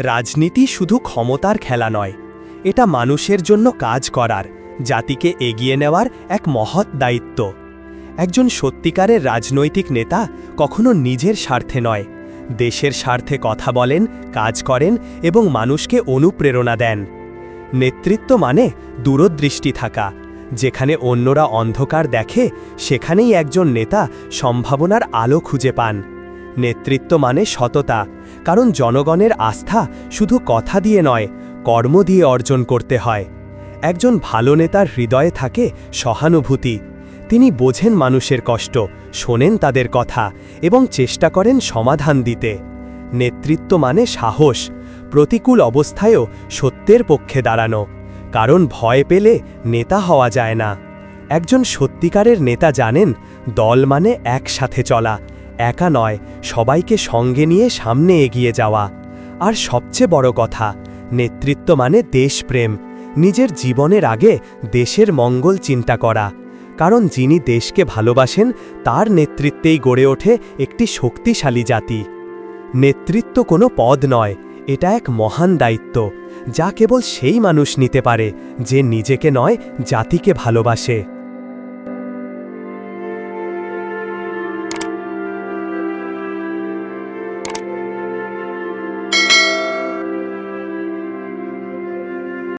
রাজনীতি শুধু ক্ষমতার খেলা নয়, এটা মানুষের জন্য কাজ করার, জাতিকে এগিয়ে নেওয়ার এক মহৎ দায়িত্ব। একজন সত্যিকারের রাজনৈতিক নেতা কখনো নিজের স্বার্থে নয়, দেশের স্বার্থে কথা বলেন, কাজ করেন এবং মানুষকে অনুপ্রেরণা দেন। নেতৃত্ব মানে দূরদৃষ্টি থাকা, যেখানে অন্যরা অন্ধকার দেখে সেখানেই একজন নেতা সম্ভাবনার আলো খুঁজে পান। নেতৃত্ব মানে সততা, কারণ জনগণের আস্থা শুধু কথা দিয়ে নয়, কর্ম দিয়ে অর্জন করতে হয়। একজন ভালো নেতার হৃদয়ে থাকে সহানুভূতি। তিনি বোঝেন মানুষের কষ্ট, শোনেন তাদের কথা এবং চেষ্টা করেন সমাধান দিতে। নেতৃত্ব মানে সাহস, প্রতিকূল অবস্থায়ও সত্যের পক্ষে দাঁড়ানো, কারণ ভয় পেলে নেতা হওয়া যায় না। একজন সত্যিকারের নেতা জানেন, দল মানে একসাথে চলা একা নয়, সবাইকে সঙ্গে নিয়ে সামনে এগিয়ে যাওয়া। আর সবচেয়ে বড় কথা, নেতৃত্ব মানে দেশপ্রেম, নিজের জীবনের আগে দেশের মঙ্গল চিন্তা করা। কারণ যিনি দেশকে ভালোবাসেন, তার নেতৃত্বেই গড়ে ওঠে একটি শক্তিশালী জাতি। নেতৃত্ব কোনো পদ নয়, এটা এক মহান দায়িত্ব, যা কেবল সেই মানুষ নিতে পারে, যে নিজেকে নয়, জাতিকে ভালোবাসে।